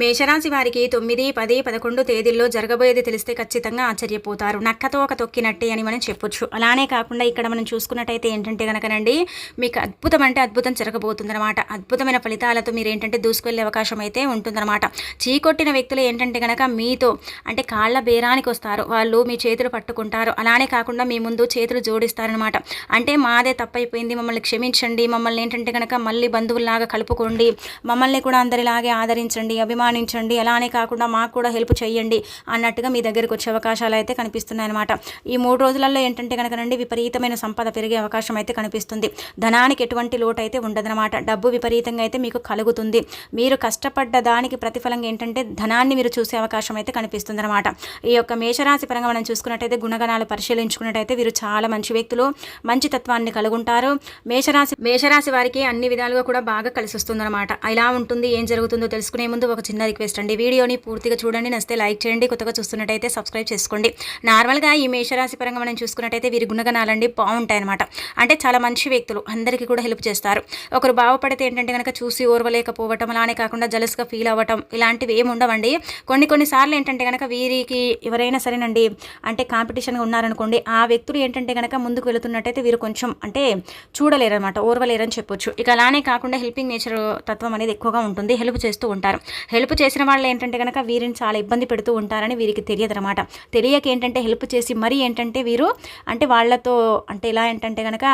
మేషరాశి వారికి తొమ్మిది పది పదకొండు తేదీల్లో జరగబోయేది తెలిస్తే ఖచ్చితంగా ఆశ్చర్యపోతారు. నక్కతో ఒక తొక్కినట్టే అని మనం చెప్పొచ్చు. అలానే కాకుండా ఇక్కడ మనం చూసుకున్నట్టయితే ఏంటంటే కనుకనండి మీకు అద్భుతం అంటే అద్భుతం జరగబోతుందన్నమాట. అద్భుతమైన ఫలితాలతో మీరు ఏంటంటే దూసుకెళ్ళే అవకాశం అయితే ఉంటుందన్నమాట. చీకొట్టిన వ్యక్తులు ఏంటంటే కనుక మీతో అంటే కాళ్ళ బేరానికి వస్తారు. వాళ్ళు మీ చేతులు పట్టుకుంటారు. అలానే కాకుండా మీ ముందు చేతులు జోడిస్తారనమాట అంటే మాదే తప్పైపోయింది మమ్మల్ని క్షమించండి. మమ్మల్ని ఏంటంటే కనుక మళ్ళీ బంధువుల్లాగా కలుపుకోండి. మమ్మల్ని కూడా అందరిలాగే ఆదరించండి అభిమానం అభిమానించండి అలానే కాకుండా మాకు కూడా హెల్ప్ చేయండి అన్నట్టుగా మీ దగ్గరికి వచ్చే అవకాశాలు అయితే కనిపిస్తున్నాయి అనమాట ఈ మూడు రోజులలో ఏంటంటే కనుకనండి విపరీతమైన సంపద పెరిగే అవకాశం అయితే కనిపిస్తుంది. ధనానికి ఎటువంటి లోటు అయితే ఉండదనమాట డబ్బు విపరీతంగా అయితే మీకు కలుగుతుంది. మీరు కష్టపడ్డ దానికి ప్రతిఫలంగా ఏంటంటే ధనాన్ని మీరు చూసే అవకాశం అయితే కనిపిస్తుంది అనమాట ఈ యొక్క మేషరాశి పరంగా మనం చూసుకున్నట్టయితే గుణగణాలు పరిశీలించుకున్నట్టయితే వీరు చాలా మంచి వ్యక్తులు మంచి తత్వాన్ని కలుగుంటారు. మేషరాశి మేషరాశి వారికి అన్ని విధాలుగా కూడా బాగా కలిసి వస్తుందన్నమాట. ఇలా ఉంటుంది ఏం జరుగుతుందో తెలుసుకునే ముందు ఒక చిన్న రిక్వెస్ట్ అండి. వీడియోని పూర్తిగా చూడండి. నస్తే లైక్ చేయండి. కొత్తగా చూస్తున్నట్టయితే సబ్స్క్రైబ్ చేసుకోండి. నార్మల్గా ఈ మేషరాశి పరంగా మనం చూసుకున్నట్టయితే వీరి గుణగణాలండి బాగుంటాయి అనమాట అంటే చాలా మంచి వ్యక్తులు. అందరికీ కూడా హెల్ప్ చేస్తారు. ఒకరు బాగుపడితే ఏంటంటే కనుక చూసి ఓర్వలేకపోవటం అలానే కాకుండా జలస్గా ఫీల్ అవ్వటం ఇలాంటివి ఏమి ఉండవండి. కొన్ని కొన్నిసార్లు ఏంటంటే కనుక వీరికి ఎవరైనా సరేనండి అంటే కాంపిటీషన్గా ఉన్నారనుకోండి ఆ వ్యక్తులు ఏంటంటే కనుక ముందుకు వెళుతున్నట్టయితే వీరు కొంచెం అంటే చూడలేరు అనమాట ఓర్వలేరని చెప్పొచ్చు. ఇక అలానే కాకుండా హెల్పింగ్ నేచర్ తత్వం అనేది ఎక్కువగా ఉంటుంది. హెల్ప్ చేస్తూ ఉంటారు. హెల్ప్ హెల్ప్ చేసిన వాళ్ళు ఏంటంటే కనుక వీరిని చాలా ఇబ్బంది పెడుతూ ఉంటారని వీరికి తెలియదు అనమాట తెలియక ఏంటంటే హెల్ప్ చేసి మరీ ఏంటంటే వీరు అంటే వాళ్ళతో అంటే ఇలా ఏంటంటే కనుక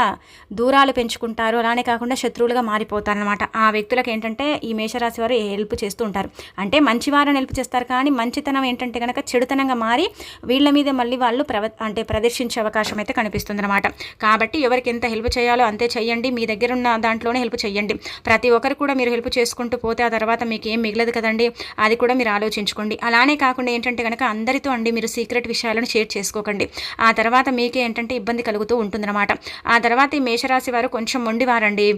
దూరాలు పెంచుకుంటారు. అలానే కాకుండా శత్రువులుగా మారిపోతారనమాట ఆ వ్యక్తులకు ఏంటంటే ఈ మేషరాశి వారు హెల్ప్ చేస్తూ ఉంటారు. అంటే మంచివారని హెల్ప్ చేస్తారు కానీ మంచితనం ఏంటంటే కనుక చెడుతనంగా మారి వీళ్ళ మీద మళ్ళీ వాళ్ళు ప్రవ అంటే ప్రదర్శించే అవకాశం అయితే కనిపిస్తుంది అనమాట కాబట్టి ఎవరికి ఎంత హెల్ప్ చేయాలో అంతే చేయండి మీ దగ్గర ఉన్న దాంట్లోనే హెల్ప్ చేయండి ప్రతి ఒక్కరు కూడా మీరు హెల్ప్ చేసుకుంటూ పోతే ఆ తర్వాత మీకు ఏం మిగలదు కదండి. అది కూడా మీరు ఆలోచించుకోండి. అలానే కాకుండా ఏంటంటే కనుక అందరితో అండి మీరు సీక్రెట్ విషయాలను షేర్ చేసుకోకండి. ఆ తర్వాత మీకే ఏంటంటే ఇబ్బంది కలుగుతూ ఉంటుందన్నమాట. ఆ తర్వాత ఈ మేషరాశి వారు కొంచెం మొండివారండి.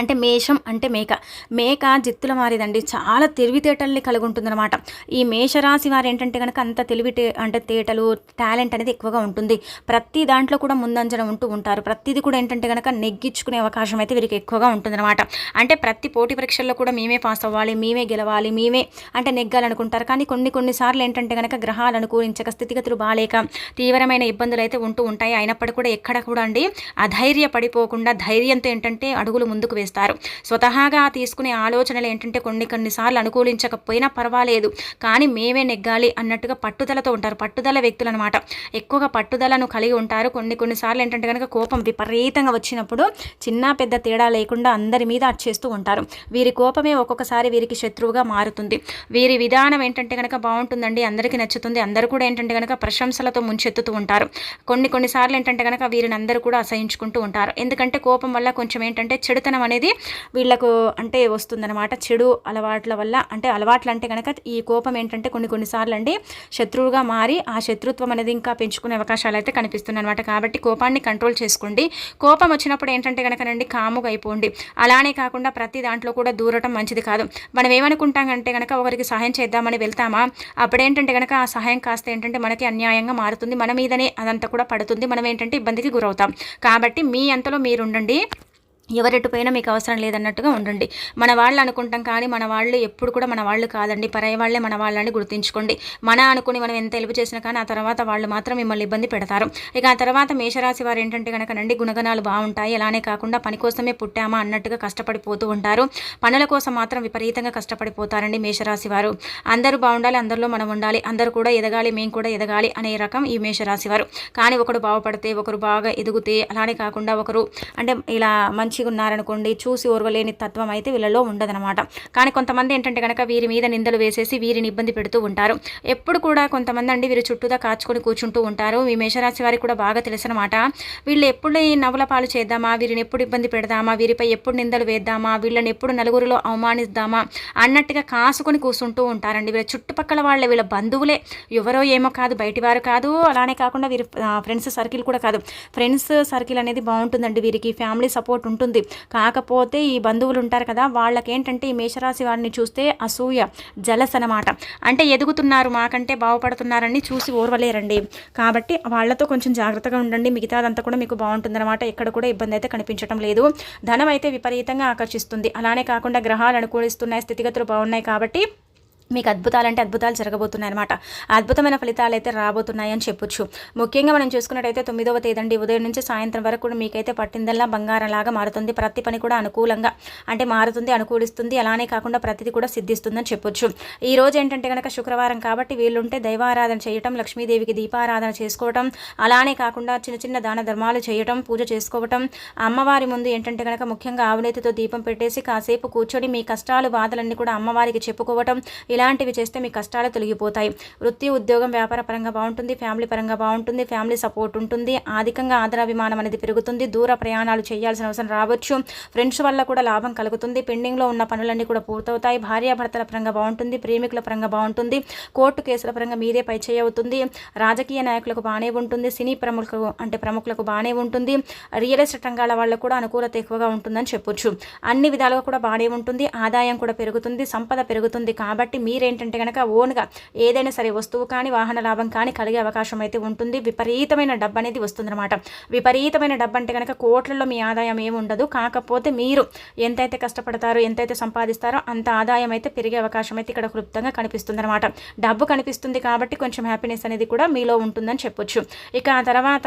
అంటే మేషం అంటే మేక. మేక జిత్తుల మారేదండి చాలా తెలివితేటల్ని కలిగి ఉంటుందన్నమాట ఈ మేషరాశి వారు ఏంటంటే కనుక అంత తెలివితే అంటే తేటలు టాలెంట్ అనేది ఎక్కువగా ఉంటుంది. ప్రతి దాంట్లో కూడా ముందంజన ఉంటూ ఉంటారు. ప్రతిది కూడా ఏంటంటే కనుక నెగ్గించుకునే అవకాశం అయితే వీరికి ఎక్కువగా ఉంటుందన్నమాట. అంటే ప్రతి పోటీ పరీక్షల్లో కూడా మేమే పాస్ అవ్వాలి మేమే గెలవాలి మేమే అంటే నెగ్గాలనుకుంటారు. కానీ కొన్ని కొన్నిసార్లు ఏంటంటే కనుక గ్రహాలు అనుకూలించక స్థితిగతులు బాగాలేక తీవ్రమైన ఇబ్బందులు అయితే ఉంటూ ఉంటాయి. అయినప్పటికీ కూడా ఎక్కడ కూడా అండి అధైర్య పడిపోకుండా ధైర్యంతో ఏంటంటే అడుగులు ముందుకు చేస్తారు. స్వతహాగా తీసుకునే ఆలోచనలు ఏంటంటే కొన్ని కొన్నిసార్లు అనుకూలించకపోయినా పర్వాలేదు. కానీ మేమే నెగ్గాలి అన్నట్టుగా పట్టుదలతో ఉంటారు. పట్టుదల వ్యక్తులు అనమాట ఎక్కువగా పట్టుదలను కలిగి ఉంటారు. కొన్ని కొన్నిసార్లు ఏంటంటే కనుక కోపం విపరీతంగా వచ్చినప్పుడు చిన్న పెద్ద తేడా లేకుండా అందరి మీద అచ్చేస్తూ ఉంటారు. వీరి కోపమే ఒక్కొక్కసారి వీరికి శత్రువుగా మారుతుంది. వీరి విధానం ఏంటంటే కనుక బాగుంటుందండి అందరికీ నచ్చుతుంది. అందరూ కూడా ఏంటంటే కనుక ప్రశంసలతో ముంచెత్తుతూ ఉంటారు. కొన్ని కొన్నిసార్లు ఏంటంటే కనుక వీరిని అందరూ కూడా అసహించుకుంటూ ఉంటారు. ఎందుకంటే కోపం వల్ల కొంచెం ఏంటంటే చెడుతనం అనేది అనేది వీళ్ళకు అంటే వస్తుందన్నమాట. చెడు అలవాట్ల వల్ల అంటే అలవాట్లు అంటే కనుక ఈ కోపం ఏంటంటే కొన్ని కొన్నిసార్లు అండి శత్రువుగా మారి ఆ శత్రుత్వం అనేది ఇంకా పెంచుకునే అవకాశాలు అయితే కనిపిస్తున్నాయి అనమాట కాబట్టి కోపాన్ని కంట్రోల్ చేసుకోండి. కోపం వచ్చినప్పుడు ఏంటంటే కనుకనండి కాముగా అయిపోండి. అలానే కాకుండా ప్రతి దాంట్లో కూడా దూరటం మంచిది కాదు. మనం ఏమనుకుంటాం అంటే కనుక ఒకరికి సహాయం చేద్దామని వెళ్తామా? అప్పుడేంటంటే కనుక ఆ సహాయం కాస్త ఏంటంటే మనకి అన్యాయంగా మారుతుంది. మన మీదనే అదంతా కూడా పడుతుంది. మనం ఏంటంటే ఇబ్బందికి గురవుతాం. కాబట్టి మీ అంతలో మీరు ఎవరెట్టుపోయినా ఎవరెటు మీకు అవసరం లేదన్నట్టుగా ఉండండి. మన వాళ్ళు అనుకుంటాం కానీ మన వాళ్ళు ఎప్పుడు కూడా మన వాళ్ళు కాదండి. పరాయి వాళ్ళే మన వాళ్ళని గుర్తుంచుకోండి. మన అనుకుని మనం ఎంత హెల్ప్ చేసినా కానీ ఆ తర్వాత వాళ్ళు మాత్రం మిమ్మల్ని ఇబ్బంది పెడతారు. ఇక ఆ తర్వాత మేషరాశి వారు ఏంటంటే కనుక నండి గుణగణాలు బాగుంటాయి. అలానే కాకుండా పని కోసమే పుట్టామా అన్నట్టుగా కష్టపడిపోతూ ఉంటారు. పనుల కోసం మాత్రం విపరీతంగా కష్టపడిపోతారండి మేషరాశి వారు. అందరూ బాగుండాలి అందరిలో మనం ఉండాలి అందరూ కూడా ఎదగాలి మేము కూడా ఎదగాలి అనే రకం ఈ మేషరాశి వారు. కానీ ఒకడు బాగుపడితే ఒకరు బాగా ఎదుగుతే అలానే కాకుండా ఒకరు అంటే ఇలా మంచి మంచిగా ఉన్నారనుకోండి చూసి ఓర్వలేని తత్వం అయితే వీళ్ళలో ఉండదనమాట కానీ కొంతమంది ఏంటంటే కనుక వీరి మీద నిందలు వేసేసి వీరిని ఇబ్బంది పెడుతూ ఉంటారు. ఎప్పుడు కూడా కొంతమంది అండి వీరు చుట్టూదా కాచుకొని కూర్చుంటూ ఉంటారు. ఈ మేషరాశి వారికి కూడా బాగా తెలుసనమాట వీళ్ళు ఎప్పుడు నవ్వుల పాలు చేద్దామా వీరిని ఎప్పుడు ఇబ్బంది పెడదామా వీరిపై ఎప్పుడు నిందలు వేద్దామా వీళ్ళని ఎప్పుడు నలుగురిలో అవమానిద్దామా అన్నట్టుగా కాసుకొని కూర్చుంటూ ఉంటారండి. వీళ్ళ చుట్టుపక్కల వాళ్ళ వీళ్ళ బంధువులే. ఎవరో ఏమో కాదు బయటి వారు కాదు. అలానే కాకుండా వీరి ఫ్రెండ్స్ సర్కిల్ కూడా కాదు. ఫ్రెండ్స్ సర్కిల్ అనేది బాగుంటుందండి వీరికి. ఫ్యామిలీ సపోర్ట్ ఉంటుంది. ఉంటుంది. కాకపోతే ఈ బంధువులు ఉంటారు కదా వాళ్ళకేంటంటే ఈ మేషరాశి వారిని చూస్తే అసూయ జలస్ అనమాట అంటే ఎదుగుతున్నారు మాకంటే బాగుపడుతున్నారని చూసి ఓర్వలేరండి. కాబట్టి వాళ్ళతో కొంచెం జాగ్రత్తగా ఉండండి. మిగతాదంతా కూడా మీకు బాగుంటుందన్నమాట. ఎక్కడ కూడా ఇబ్బంది అయితే కనిపించడం లేదు. ధనం అయితే విపరీతంగా ఆకర్షిస్తుంది. అలానే కాకుండా గ్రహాలు అనుకూలిస్తున్నాయి స్థితిగతులు బాగున్నాయి కాబట్టి మీకు అద్భుతాలు అంటే అద్భుతాలు జరగబోతున్నాయి అనమాట అద్భుతమైన ఫలితాలు అయితే రాబోతున్నాయని చెప్పొచ్చు. ముఖ్యంగా మనం చూసుకున్నట్టయితే తొమ్మిదవ తేదండి. ఉదయం నుంచి సాయంత్రం వరకు కూడా మీకైతే పట్టిందల్లా బంగారంలాగా మారుతుంది. ప్రతి పని కూడా అనుకూలంగా అంటే మారుతుంది అనుకూలిస్తుంది. అలానే కాకుండా ప్రతిది కూడా సిద్ధిస్తుందని చెప్పొచ్చు. ఈ రోజు ఏంటంటే కనుక శుక్రవారం కాబట్టి వీళ్ళుంటే దైవారాధన చేయటం లక్ష్మీదేవికి దీపారాధన చేసుకోవటం అలానే కాకుండా చిన్న చిన్న దాన ధర్మాలు చేయటం పూజ చేసుకోవటం. అమ్మవారి ముందు ఏంటంటే కనుక ముఖ్యంగా ఆవునేతితో దీపం పెట్టేసి కాసేపు కూర్చొని మీ కష్టాలు బాధలన్నీ కూడా అమ్మవారికి చెప్పుకోవటం ఇలాంటివి చేస్తే మీ కష్టాలు తొలగిపోతాయి. వృత్తి ఉద్యోగం వ్యాపార పరంగా బాగుంటుంది ఫ్యామిలీ పరంగా బాగుంటుంది ఫ్యామిలీ సపోర్ట్ ఉంటుంది ఆధికంగా ఆదరాభిమానం అనేది పెరుగుతుంది దూర ప్రయాణాలు చేయాల్సిన అవసరం రావచ్చు. ఫ్రెండ్స్ వల్ల కూడా లాభం కలుగుతుంది పెండింగ్లో ఉన్న పనులన్నీ కూడా పూర్తవుతాయి. భార్యాభర్తల పరంగా బాగుంటుంది ప్రేమికుల పరంగా బాగుంటుంది కోర్టు కేసుల పరంగా మీదే పై చేయవుతుంది. రాజకీయ నాయకులకు బాగానే ఉంటుంది సినీ ప్రముఖులకు అంటే ప్రముఖులకు బాగానే ఉంటుంది. రియల్ ఎస్టేట్ రంగాల వాళ్ళకు కూడా అనుకూలత ఎక్కువగా ఉంటుందని చెప్పొచ్చు. అన్ని విధాలుగా కూడా బాగానే ఉంటుంది ఆదాయం కూడా పెరుగుతుంది సంపద పెరుగుతుంది కాబట్టి మీరేంటంటే కనుక ఓన్గా ఏదైనా సరే వస్తువు కానీ వాహన లాభం కానీ కలిగే అవకాశం అయితే ఉంటుంది. విపరీతమైన డబ్బు అనేది వస్తుందన్నమాట. విపరీతమైన డబ్బు అంటే కనుక కోట్లలో మీ ఆదాయం ఏమి ఉండదు. కాకపోతే మీరు ఎంతైతే కష్టపడతారో ఎంతైతే సంపాదిస్తారో అంత ఆదాయం అయితే పెరిగే అవకాశం అయితే ఇక్కడ క్లుప్తంగా కనిపిస్తుంది అనమాట డబ్బు కనిపిస్తుంది కాబట్టి కొంచెం హ్యాపీనెస్ అనేది కూడా మీలో ఉంటుందని చెప్పొచ్చు. ఇక ఆ తర్వాత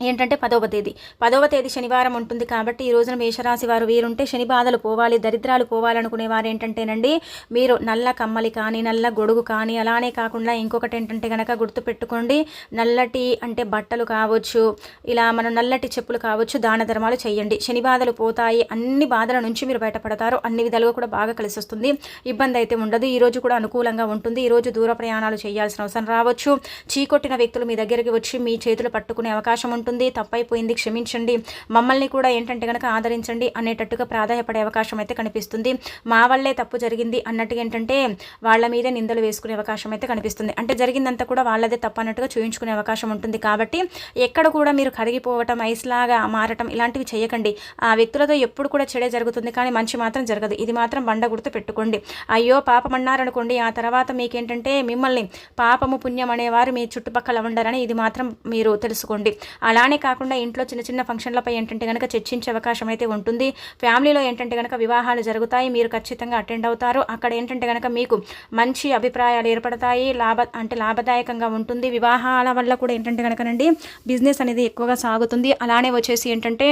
ఏంటంటే పదవ తేదీ. పదవ తేదీ శనివారం ఉంటుంది కాబట్టి ఈ రోజున మేషరాశి వారు వీరుంటే శని బాధలు పోవాలి దరిద్రాలు పోవాలనుకునే వారు ఏంటంటేనండి మీరు నల్ల కమ్మలి కానీ నల్ల గొడుగు కానీ అలానే కాకుండా ఇంకొకటి ఏంటంటే కనుక గుర్తుపెట్టుకోండి నల్లటి అంటే బట్టలు కావచ్చు ఇలా మనం నల్లటి చెప్పులు కావచ్చు దాన ధర్మాలు చేయండి. శని బాధలు పోతాయి అన్ని బాధల నుంచి మీరు బయటపడతారు అన్ని విధాలుగా కూడా బాగా కలిసి వస్తుంది ఇబ్బంది అయితే ఉండదు. ఈ రోజు కూడా అనుకూలంగా ఉంటుంది ఈ రోజు దూర ప్రయాణాలు చేయాల్సిన అవసరం రావచ్చు. చీకొట్టిన వ్యక్తులు మీ దగ్గరికి వచ్చి మీ చేతులు పట్టుకునే అవకాశం ఉంటుంది. ఉంటుంది తప్పైపోయింది క్షమించండి. మమ్మల్ని కూడా ఏంటంటే కనుక ఆదరించండి అనేటట్టుగా ప్రాధాయపడే అవకాశం అయితే కనిపిస్తుంది. మా వల్లే తప్పు జరిగింది అన్నట్టుగా ఏంటంటే వాళ్ళ మీదే నిందలు వేసుకునే అవకాశం అయితే కనిపిస్తుంది. అంటే జరిగిందంతా కూడా వాళ్ళదే తప్పు అన్నట్టుగా చూయించుకునే అవకాశం ఉంటుంది కాబట్టి ఎక్కడ కూడా మీరు కరిగిపోవటం ఐస్లాగా మారటం ఇలాంటివి చేయకండి. ఆ వ్యక్తులతో ఎప్పుడు కూడా చెడే జరుగుతుంది కానీ మంచి మాత్రం జరగదు. ఇది మాత్రం బండ గుర్తు పెట్టుకోండి. అయ్యో పాపం అన్నారనుకోండి ఆ తర్వాత మీకేంటంటే మిమ్మల్ని పాపము పుణ్యం అనేవారు మీ చుట్టుపక్కల ఉండరని ఇది మాత్రం మీరు తెలుసుకోండి. అలా అలానే కాకుండా ఇంట్లో చిన్న చిన్న ఫంక్షన్లపై ఏంటంటే కనుక చర్చించే అవకాశం అయితే ఉంటుంది. ఫ్యామిలీలో ఏంటంటే కనుక వివాహాలు జరుగుతాయి. మీరు ఖచ్చితంగా అటెండ్ అవుతారు. అక్కడ ఏంటంటే కనుక మీకు మంచి అభిప్రాయాలు ఏర్పడతాయి. లాభ అంటే లాభదాయకంగా ఉంటుంది. వివాహాల వల్ల కూడా ఏంటంటే కనుకనండి బిజినెస్ అనేది ఎక్కువగా సాగుతుంది. అలానే వచ్చేసి ఏంటంటే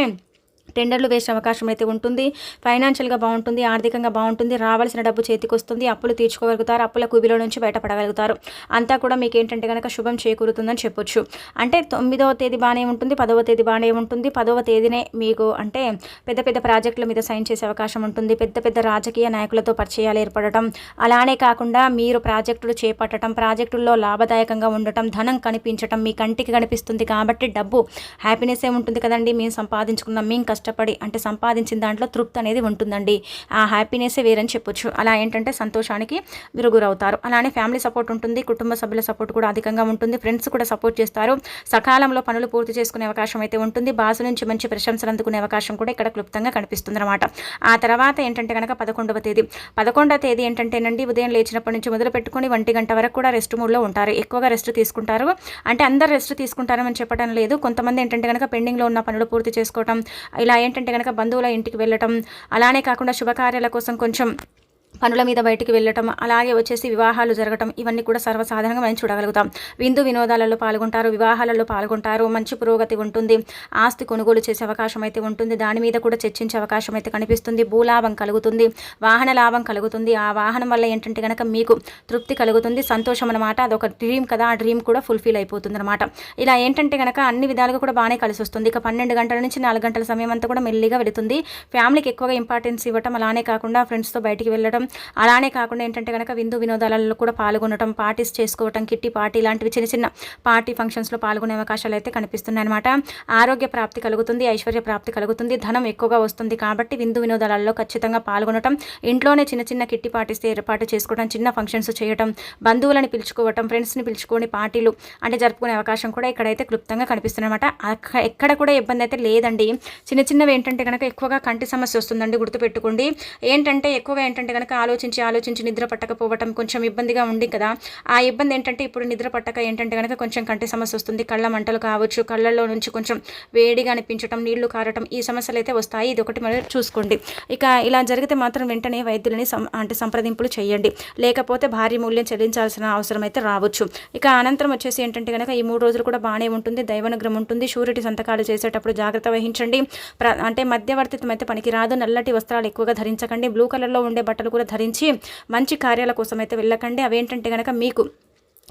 టెండర్లు వేసే అవకాశం అయితే ఉంటుంది. ఫైనాన్షియల్గా బాగుంటుంది ఆర్థికంగా బాగుంటుంది రావాల్సిన డబ్బు చేతికి వస్తుంది అప్పులు తీర్చుకోగలుగుతారు అప్పుల కుబిలో నుంచి బయటపడగలుగుతారు. అంతా కూడా మీకు ఏంటంటే కనుక శుభం చేకూరుతుందని చెప్పొచ్చు. అంటే తొమ్మిదవ తేదీ బాగానే ఉంటుంది పదవ తేదీ బాగానే ఉంటుంది. పదవ తేదీనే మీకు అంటే పెద్ద పెద్ద ప్రాజెక్టుల మీద సైన్ చేసే అవకాశం ఉంటుంది. పెద్ద పెద్ద రాజకీయ నాయకులతో పరిచయాలు ఏర్పడటం. అలానే కాకుండా మీరు ప్రాజెక్టులు చేపట్టడం ప్రాజెక్టుల్లో లాభదాయకంగా ఉండటం ధనం కనిపించటం మీ కంటికి కనిపిస్తుంది కాబట్టి డబ్బు హ్యాపీనెస్ ఏ ఉంటుంది కదండి. మేము సంపాదించుకున్నాం మేము కష్టపడి అంటే సంపాదించిన దాంట్లో తృప్తి అనేది ఉంటుందండి. ఆ హ్యాపీనెస్ వేరని చెప్పొచ్చు. అలా ఏంటంటే సంతోషానికి మీరు గురవుతారు అలానే ఫ్యామిలీ సపోర్ట్ ఉంటుంది. కుటుంబ సభ్యుల సపోర్ట్ కూడా అధికంగా ఉంటుంది. ఫ్రెండ్స్ కూడా సపోర్ట్ చేస్తారు. సకాలంలో పనులు పూర్తి చేసుకునే అవకాశం అయితే ఉంటుంది. బాసు నుంచి మంచి ప్రశంసలు అందుకునే అవకాశం కూడా ఇక్కడ క్లుప్తంగా కనిపిస్తుంది అనమాట ఆ తర్వాత ఏంటంటే కనుక పదకొండవ తేదీ. పదకొండవ తేదీ ఏంటంటేనండి ఉదయం లేచినప్పటి నుంచి మొదలు పెట్టుకుని ఒంటి గంట వరకు కూడా రెస్ట్ మూడ్లో ఉంటారు. ఎక్కువగా రెస్ట్ తీసుకుంటారు. అంటే అందరు రెస్ట్ తీసుకుంటారని చెప్పడం లేదు. కొంతమంది ఏంటంటే కనుక పెండింగ్లో ఉన్న పనులు పూర్తి చేసుకోవటం ఇలా ఏంటంటే కనుక బంధువుల ఇంటికి వెళ్ళటం అలానే కాకుండా శుభకార్యాల కోసం కొంచెం పనుల మీద బయటికి వెళ్ళటం అలాగే వచ్చేసి వివాహాలు జరగటం ఇవన్నీ కూడా సర్వసాధారణంగా మనం చూడగలుగుతాం. విందు వినోదాలలో పాల్గొంటారు వివాహాలలో పాల్గొంటారు మంచి పురోగతి ఉంటుంది ఆస్తి కొనుగోలు చేసే అవకాశం అయితే ఉంటుంది దాని మీద కూడా చర్చించే అవకాశం అయితే కనిపిస్తుంది భూలాభం కలుగుతుంది వాహన లాభం కలుగుతుంది ఆ వాహనం వల్ల ఏంటంటే కనుక మీకు తృప్తి కలుగుతుంది సంతోషం అనమాట అదొక డ్రీమ్ కదా ఆ డ్రీమ్ కూడా ఫుల్ఫిల్ అయిపోతుంది అనమాట ఇలా ఏంటంటే కనుక అన్ని విధాలుగా కూడా బాగానే కలిసి వస్తుంది ఇక పన్నెండు గంటల నుంచి నాలుగు గంటల సమయం అంతా కూడా మెల్లిగా వెళుతుంది. ఫ్యామిలీకి ఎక్కువగా ఇంపార్టెన్స్ ఇవ్వటం అలానే కాకుండా ఫ్రెండ్స్తో బయటికి వెళ్ళడం అలానే కాకుండా ఏంటంటే కనుక విందు వినోదాలలో కూడా పాల్గొనడం పార్టీస్ చేసుకోవటం కిట్టి పార్టీ ఇలాంటివి చిన్న చిన్న పార్టీ ఫంక్షన్స్లో పాల్గొనే అవకాశాలు అయితే కనిపిస్తున్నాయి అనమాట ఆరోగ్య ప్రాప్తి కలుగుతుంది ఐశ్వర్య ప్రాప్తి కలుగుతుంది ధనం ఎక్కువగా వస్తుంది కాబట్టి విందు వినోదాలలో ఖచ్చితంగా పాల్గొనడం ఇంట్లోనే చిన్న చిన్న కిట్టి పార్టీస్ ఏర్పాటు చేసుకోవడం చిన్న ఫంక్షన్స్ చేయటం బంధువులని పిలుచుకోవటం ఫ్రెండ్స్ని పిలుచుకొని పార్టీలు అంటే జరుపుకునే అవకాశం కూడా ఇక్కడైతే క్లుప్తంగా కనిపిస్తుందన్నమాట. ఎక్కడ కూడా ఇబ్బంది అయితే లేదండి. చిన్న చిన్నవి ఏంటంటే కనుక ఎక్కువగా కంటి సమస్య వస్తుందండి గుర్తుపెట్టుకోండి. ఏంటంటే ఎక్కువగా ఏంటంటే కనుక ఆలోచించి ఆలోచించి నిద్ర పట్టకపోవటం కొంచెం ఇబ్బందిగా ఉంది కదా. ఆ ఇబ్బంది ఏంటంటే ఇప్పుడు నిద్ర పట్టక ఏంటంటే కనుక కొంచెం కంటి సమస్య వస్తుంది. కళ్ళ మంటలు కావచ్చు కళ్ళల్లో నుంచి కొంచెం వేడిగా అనిపించటం నీళ్ళు కారటం ఈ సమస్యలు అయితే వస్తాయి. ఇది ఒకటి మరి చూసుకోండి. ఇక ఇలా జరిగితే మాత్రం వెంటనే వైద్యులని సం అంటే సంప్రదింపులు చేయండి. లేకపోతే భారీ మూల్యం చెల్లించాల్సిన అవసరం అయితే రావచ్చు. ఇక అనంతరం వచ్చేసి ఏంటంటే కనుక ఈ మూడు రోజులు కూడా బాగానే ఉంటుంది. దైవనుగ్రహం ఉంటుంది. షూరిటీ సంతకాలు చేసేటప్పుడు జాగ్రత్త వహించండి. ప్ర అంటే మధ్యవర్తిత్వం అయితే పనికి రాదు నల్లటి వస్త్రాలు ఎక్కువగా ధరించకండి. బ్లూ కలర్లో ఉండే బట్టలు కూడా ధరించి మంచి కార్యాల కోసం అయితే వెళ్ళకండి. అవేంటంటే కనుక మీకు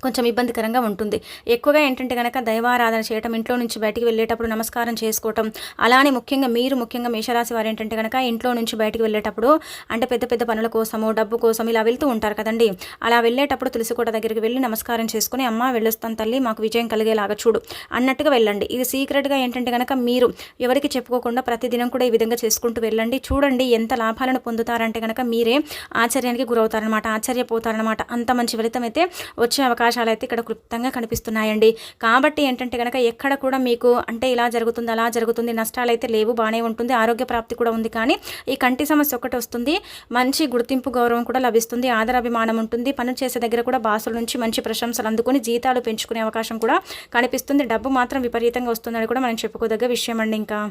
కొంచెం ఇబ్బందికరంగా ఉంటుంది. ఎక్కువగా ఏంటంటే కనుక దైవారాధన చేయటం ఇంట్లో నుంచి బయటికి వెళ్ళేటప్పుడు నమస్కారం చేసుకోవటం అలానే ముఖ్యంగా మీరు ముఖ్యంగా మేషరాశి వారు ఏంటంటే కనుక ఇంట్లో నుంచి బయటికి వెళ్ళేటప్పుడు అంటే పెద్ద పెద్ద పనుల కోసము డబ్బు కోసం ఇలా వెళ్తూ ఉంటారు కదండి. అలా వెళ్ళేటప్పుడు తులసికోట దగ్గరికి వెళ్ళి నమస్కారం చేసుకుని అమ్మ వెళ్ళొస్తాను తల్లి మాకు విజయం కలిగేలాగా చూడు అన్నట్టుగా వెళ్ళండి. ఇది సీక్రెట్గా ఏంటంటే కనుక మీరు ఎవరికి చెప్పుకోకుండా ప్రతిదినం కూడా ఈ విధంగా చేసుకుంటూ వెళ్ళండి. చూడండి ఎంత లాభాలను పొందుతారంటే కనుక మీరే ఆశ్చర్యానికి గురవుతారనమాట ఆశ్చర్యపోతారనమాట అంత మంచి ఫలితం అయితే వచ్చే అవకాశం అవకాశాలు అయితే ఇక్కడ క్లుప్తంగా కనిపిస్తున్నాయండి. కాబట్టి ఏంటంటే కనుక ఎక్కడ కూడా మీకు అంటే ఇలా జరుగుతుంది అలా జరుగుతుంది నష్టాలు అయితే లేవు బాగానే ఉంటుంది ఆరోగ్య ప్రాప్తి కూడా ఉంది. కానీ ఈ కంటి సమస్య ఒకటి వస్తుంది. మంచి గుర్తింపు గౌరవం కూడా లభిస్తుంది ఆదరాభిమానం ఉంటుంది. పనులు చేసే దగ్గర కూడా బాసుల నుంచి మంచి ప్రశంసలు అందుకొని జీతాలు పెంచుకునే అవకాశం కూడా కనిపిస్తుంది. డబ్బు మాత్రం విపరీతంగా వస్తుందని కూడా మనం చెప్పుకోదగ్గ విషయం అండి ఇంకా.